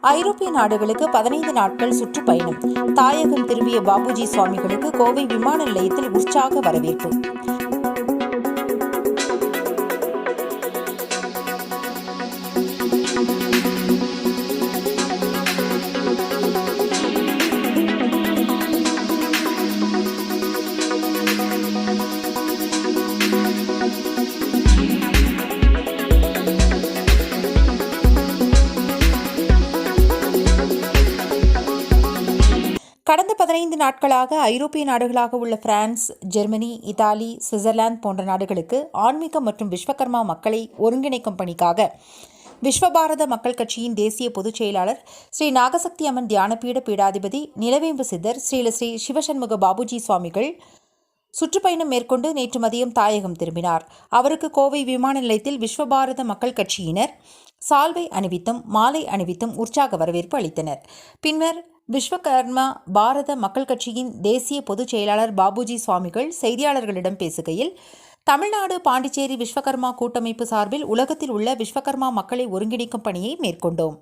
ஐரோப்பிய நாடுகளுக்கு பதினைந்து நாட்கள் சுற்றுப்பயணம். தாயகம் திரும்பிய பாபுஜி சுவாமிகளுக்கு கோவை விமான நிலையத்தில் உற்சாக வரவேற்பு. பதினைந்து நாட்களாக ஐரோப்பிய நாடுகளாக உள்ள பிரான்ஸ் ஜெர்மனி இத்தாலி சுவிட்சர்லாந்து போன்ற நாடுகளுக்கு ஆன்மீகம் மற்றும் விஸ்வகர்மா மக்களை ஒருங்கிணைக்கும் பணிக்காக விஸ்வபாரத மக்கள் கட்சியின் தேசிய பொதுச் செயலாளர் ஸ்ரீ நாகசக்தி அம்மன் தியானபீட பீடாதிபதி நிலவேம்பு சித்தர் ஸ்ரீல ஸ்ரீ சிவசண்முக பாபுஜி சுவாமிகள் சுற்றுப்பயணம் மேற்கொண்டு நேற்று மதியம் தாயகம் திரும்பினார். அவருக்கு கோவை விமான நிலையத்தில் விஸ்வபாரத மக்கள் கட்சியினர் சால்வை அணிவித்தும் மாலை அணிவித்தும் உற்சாக வரவேற்பு அளித்தனர். பின்னர் விஸ்வகர்மா பாரத மக்கள் கட்சியின் தேசிய பொதுச் செயலாளர் பாபுஜி சுவாமிகள் செய்தியாளர்களிடம் பேசுகையில் தமிழ்நாடு பாண்டிச்சேரி விஸ்வகர்மா கூட்டமைப்பு சார்பில் உலகத்தில் உள்ள விஸ்வகர்மா மக்களை ஒருங்கிணைக்கும் பணியை மேற்கொண்டோம்.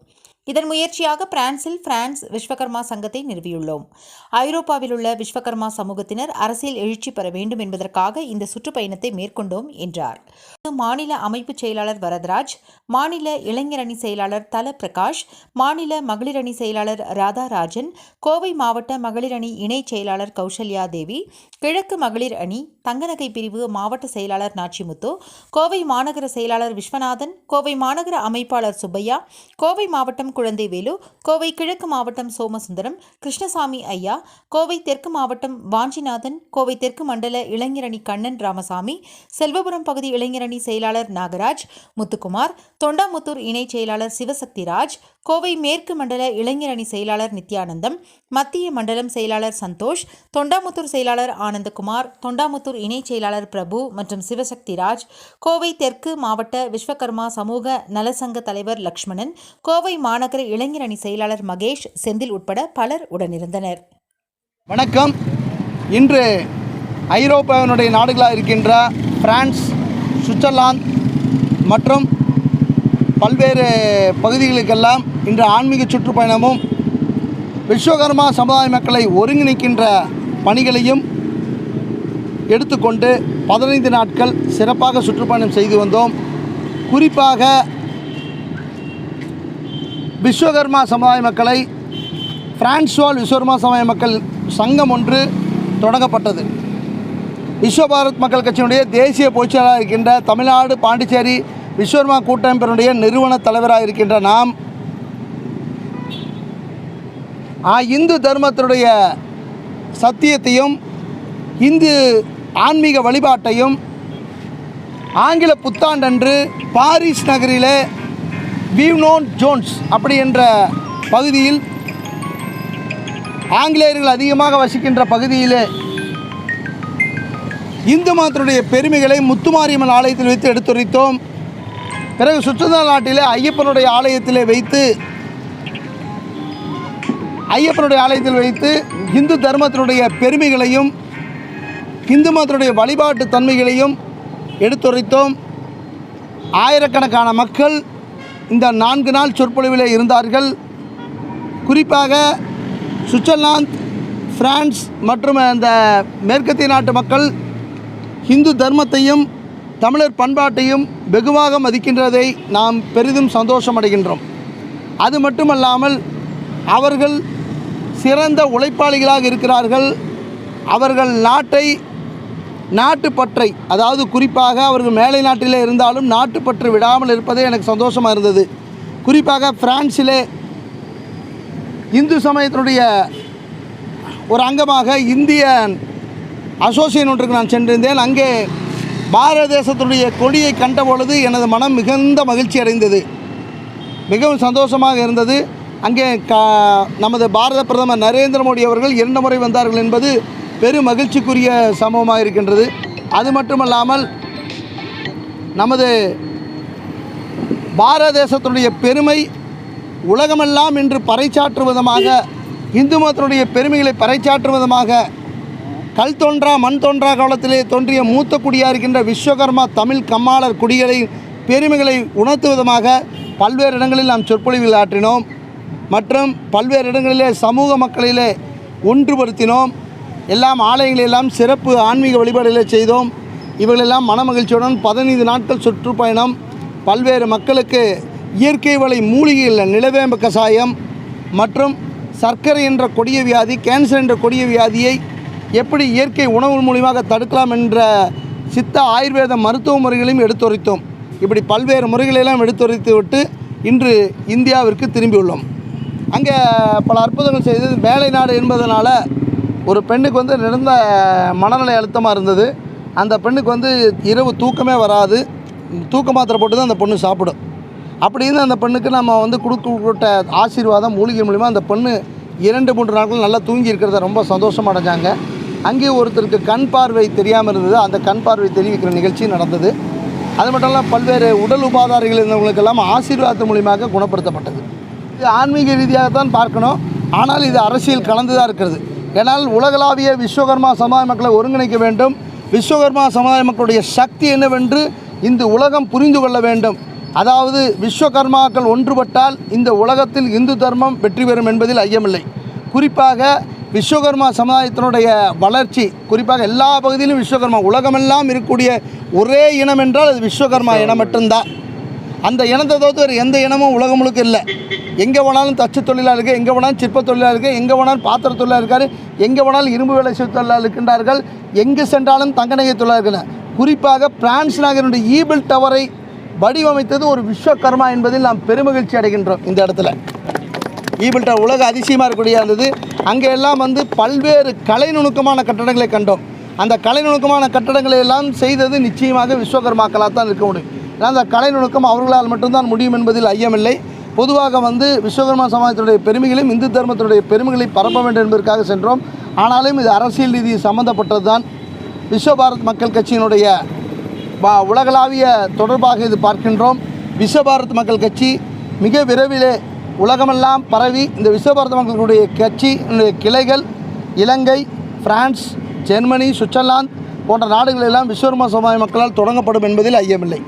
இதன் முயற்சியாக பிரான்சில் பிரான்ஸ் விஸ்வகர்மா சங்கத்தை நிறுவியுள்ளோம். ஐரோப்பாவில் உள்ள விஸ்வகர்மா சமூகத்தினர் அரசியல் எழுச்சி பெற வேண்டும் என்பதற்காக இந்த சுற்றுப்பயணத்தை மேற்கொண்டோம் என்றார். மாநில அமைப்பு செயலாளர் வரதராஜ் மாநில இளைஞரணி செயலாளர் தல பிரகாஷ் மாநில மகளிர் அணி செயலாளர் ராதாராஜன் கோவை மாவட்ட மகளிர் அணி இணை செயலாளர் கௌசல்யா தேவி கிழக்கு மகளிர் அணி தங்கநகை பிரிவு மாவட்ட செயலாளர் நாச்சிமுத்து கோவை மாநகர செயலாளர் விஸ்வநாதன் கோவை மாநகர அமைப்பாளர் சுப்பையா கோவை மாவட்டம் குழந்தைவேலு கோவை கிழக்கு மாவட்டம் சோமசுந்தரம் கிருஷ்ணசாமி ஐயா கோவை தெற்கு மாவட்டம் வாஞ்சிநாதன் கோவை தெற்கு மண்டல இளைஞரணி கண்ணன் ராமசாமி செல்வபுரம் பகுதி இளைஞரணி செயலாளர் நாகராஜ் முத்துக்குமார் தொண்டாமுத்தூர் இணை செயலாளர் சிவசக்திராஜ் கோவை மேற்கு மண்டல இளைஞர் அணி செயலாளர் நித்யானந்தம் மத்திய மண்டலம் செயலாளர் சந்தோஷ் தொண்டாமுத்தூர் செயலாளர் ஆனந்தகுமார் தொண்டாமுத்தூர் இணை செயலாளர் பிரபு மற்றும் சிவசக்திராஜ் கோவை தெற்கு மாவட்ட விஸ்வகர்மா சமூக நலசங்க தலைவர் லக்ஷ்மணன் கோவை மாநகர இளைஞர் அணி செயலாளர் மகேஷ் செந்தில் உட்பட பலர் உடனிருந்தனர். வணக்கம். இன்று ஐரோப்பாவினுடைய நாடுகளாக இருக்கின்ற பிரான்ஸ் சுவிட்சர்லாந்து மற்றும் பல்வேறு பகுதிகளுக்கெல்லாம் இன்று ஆன்மீக சுற்றுப்பயணமும் விஸ்வகர்மா சமுதாய மக்களை ஒருங்கிணைக்கின்ற பணிகளையும் எடுத்துக்கொண்டு பதினைந்து நாட்கள் சிறப்பாக சுற்றுப்பயணம் செய்து வந்தோம். குறிப்பாக விஸ்வகர்மா சமுதாய மக்களை பிரான்ஸ்வால் விஸ்வகர்மா சமுதாய மக்கள் சங்கம் ஒன்று தொடங்கப்பட்டது. விஸ்வபாரத் மக்கள் கட்சியினுடைய தேசிய பொதுச்செயலாளர் இருக்கின்ற தமிழ்நாடு பாண்டிச்சேரி விஸ்வர்மா கூட்டமைப்பினுடைய நிறுவன தலைவராக இருக்கின்ற நாம் ஆ, இந்து தர்மத்தினுடைய சத்தியத்தையும் இந்து ஆன்மீக வழிபாட்டையும் ஆங்கில புத்தாண்டன்று பாரிஸ் நகரிலே வீவ்னோன் ஜோன்ஸ் அப்படி என்ற பகுதியில் ஆங்கிலேயர்கள் அதிகமாக வசிக்கின்ற பகுதியிலே இந்து மதத்தினுடைய பெருமைகளை முத்துமாரியம்மன் ஆலயத்தில் வைத்து எடுத்துரைத்தோம். பிறகு சுற்றுலா நாட்டிலே ஐயப்பனுடைய ஆலயத்திலே வைத்து ஐயப்பனுடைய ஆலயத்தில் வைத்து இந்து தர்மத்தினுடைய பெருமைகளையும் இந்து மதத்தினுடைய வழிபாட்டு தன்மைகளையும் எடுத்துரைத்தோம். ஆயிரக்கணக்கான மக்கள் இந்த நான்கு நாள் சொற்பொழிவில் இருந்தார்கள். குறிப்பாக சுவிட்சர்லாந்து பிரான்ஸ் மற்றும் இந்த மேற்கத்திய நாட்டு மக்கள் இந்து தர்மத்தையும் தமிழர் பண்பாட்டையும் வெகுவாக மதிக்கின்றதை நாம் பெரிதும் சந்தோஷமடைகின்றோம். அது மட்டுமல்லாமல் அவர்கள் சிறந்த உழைப்பாளிகளாக இருக்கிறார்கள். அவர்கள் நாட்டை நாட்டுப்பற்றை அதாவது குறிப்பாக அவர்கள் மேலை நாட்டிலே இருந்தாலும் நாட்டுப்பற்று விடாமல் இருப்பதே எனக்கு சந்தோஷமாக இருந்தது. குறிப்பாக பிரான்சிலே இந்து சமயத்தினுடைய ஒரு அங்கமாக இந்திய அசோசியேஷன் ஒன்றுக்கு நான் சென்றிருந்தேன். அங்கே பாரத தேசத்துடைய கொடியை கண்ட பொழுது எனது மனம் மிகுந்த மகிழ்ச்சி அடைந்தது. மிகவும் சந்தோஷமாக இருந்தது. அங்கே க நமது பாரத பிரதமர் நரேந்திர மோடி அவர்கள் இரண்டு முறை வந்தார்கள் என்பது பெரும் மகிழ்ச்சிக்குரிய சம்பவமாக இருக்கின்றது. அது மட்டுமல்லாமல் நமது பாரத தேசத்தினுடைய பெருமை உலகமெல்லாம் இன்று பறைச்சாற்று விதமாக இந்து மதத்தினுடைய பெருமைகளை பறைசாற்றும் விதமாக கல் தோன்றா மண் தோன்றா காலத்திலே தோன்றிய மூத்த குடியாக இருக்கின்ற விஸ்வகர்மா தமிழ் கம்மாளர் குடிகளை பெருமைகளை உணர்த்து விதமாக பல்வேறு இடங்களில் நாம் சொற்பொழிவில் ஆற்றினோம். மற்றும் பல்வேறு இடங்களிலே சமூக மக்களிலே ஒன்றுபடுத்தினோம். எல்லாம் ஆலயங்களெல்லாம் சிறப்பு ஆன்மீக வழிபாடுகளை செய்தோம். இவர்களெல்லாம் மனமகிழ்ச்சியுடன் பதினைந்து நாட்கள் சுற்றுப்பயணம். பல்வேறு மக்களுக்கு இயற்கை வலை மூலிகையில் நிலவேம்பு கஷாயம் மற்றும் சர்க்கரை என்ற கொடிய வியாதி கேன்சர் என்ற கொடிய வியாதியை எப்படி இயற்கை உணவு மூலியமாக தடுக்கலாம் என்ற சித்த ஆயுர்வேத மருத்துவ முறைகளையும் எடுத்துரைத்தோம். இப்படி பல்வேறு முறைகளெல்லாம் எடுத்துரைத்து விட்டு இன்று இந்தியாவிற்கு திரும்பியுள்ளோம் அங்கே பல அற்புதங்கள் செய்தது வேலை நாடு என்பதனால் ஒரு பெண்ணுக்கு வந்து நிறந்த மனநிலை அழுத்தமாக இருந்தது. அந்த பெண்ணுக்கு வந்து இரவு தூக்கமே வராது. தூக்க மாத்திரை போட்டு தான் அந்த பொண்ணு சாப்பிடும். அப்படி இருந்து அந்த பெண்ணுக்கு நம்ம வந்து கொடுக்கப்பட்ட ஆசீர்வாதம் மூலிகை மூலிமா அந்த பொண்ணு இரண்டு மூன்று நாட்கள் நல்லா தூங்கி இருக்கிறத ரொம்ப சந்தோஷம் அடைஞ்சாங்க. அங்கே ஒருத்தருக்கு கண் பார்வை தெரியாமல் இருந்தது. அந்த கண் பார்வை தெரிவிக்கிற நிகழ்ச்சி நடந்தது. அது மட்டும் இல்லாமல் பல்வேறு உடல் உபாதாரிகள் இருந்தவங்களுக்கெல்லாம் ஆசீர்வாதம் மூலியமாக குணப்படுத்தப்பட்டது. இது ஆன்மீக ரீதியாக தான் பார்க்கணும். ஆனால் இது அரசியல் கலந்து தான் இருக்கிறது. ஏன்னால் உலகளாவிய விஸ்வகர்மா சமுதாய மக்களை ஒருங்கிணைக்க வேண்டும். விஸ்வகர்மா சமுதாய மக்களுடைய சக்தி என்னவென்று இந்த உலகம் புரிந்து கொள்ள வேண்டும். அதாவது விஸ்வகர்மாக்கள் ஒன்றுபட்டால் இந்த உலகத்தில் இந்து தர்மம் வெற்றி பெறும் என்பதில் ஐயமில்லை. குறிப்பாக விஸ்வகர்மா சமுதாயத்தினுடைய வளர்ச்சி குறிப்பாக எல்லா பகுதியிலும் விஸ்வகர்மா உலகமெல்லாம் இருக்கக்கூடிய ஒரே இனம் என்றால் அது விஸ்வகர்மா இனம் மட்டும்தான். அந்த இனத்தை தவிர்த்து வேறு எந்த இனமும் உலகம் முழுக்க இல்லை. எங்கே வேணாலும் தச்சு தொழிலாக இருக்குது எங்கே வேணாலும் சிற்ப தொழிலாக இருக்குது எங்கே வேணாலும் பாத்திர தொழிலாக இருக்கார் எங்கே வேணாலும் இரும்பு வேலை தொழிலாக இருக்கின்றார்கள் எங்கு சென்றாலும் தங்கநகை தொழிலாக இருக்கின்றனர். குறிப்பாக பிரான்ஸ் நகரினுடைய ஈபிள் டவரை வடிவமைத்தது ஒரு விஸ்வகர்மா என்பதில் நாம் பெருமகிழ்ச்சி அடைகின்றோம் இந்த இடத்துல. ஈபிள்டா உலக அதிசயமாக இருக்கக்கூடிய இருந்தது அங்கே எல்லாம் வந்து பல்வேறு கலை நுணுக்கமான கட்டடங்களை கண்டோம். அந்த கலை நுணுக்கமான கட்டடங்களை எல்லாம் செய்தது நிச்சயமாக விஸ்வகர்மாக்களாக தான் இருக்க முடியும். ஏன்னா அந்த கலை நுணுக்கம் அவர்களால் மட்டும்தான் முடியும் என்பதில் ஐயமில்லை. பொதுவாக வந்து விஸ்வகர்மா சமாஜத்தினுடைய பெருமைகளையும் இந்து தர்மத்தினுடைய பெருமைகளை பரப்ப வேண்டும் என்பதற்காக சென்றோம். ஆனாலும் இது அரசியல் ரீதி சம்பந்தப்பட்டது தான் விஸ்வபாரத் மக்கள் கட்சியினுடைய உலகளாவிய தொடர்பாக இது பார்க்கின்றோம். விஸ்வபாரத் மக்கள் கட்சி மிக விரைவிலே உலகமெல்லாம் பரவி இந்த விஸ்வபாரத் மக்களுடைய கட்சியினுடைய கிளைகள் இலங்கை பிரான்ஸ் ஜெர்மனி சுவிட்சர்லாந்து போன்ற நாடுகளெல்லாம் விஸ்வகர்மா சமுதாய மக்களால் தொடங்கப்படும் என்பதில் ஐயமில்லை.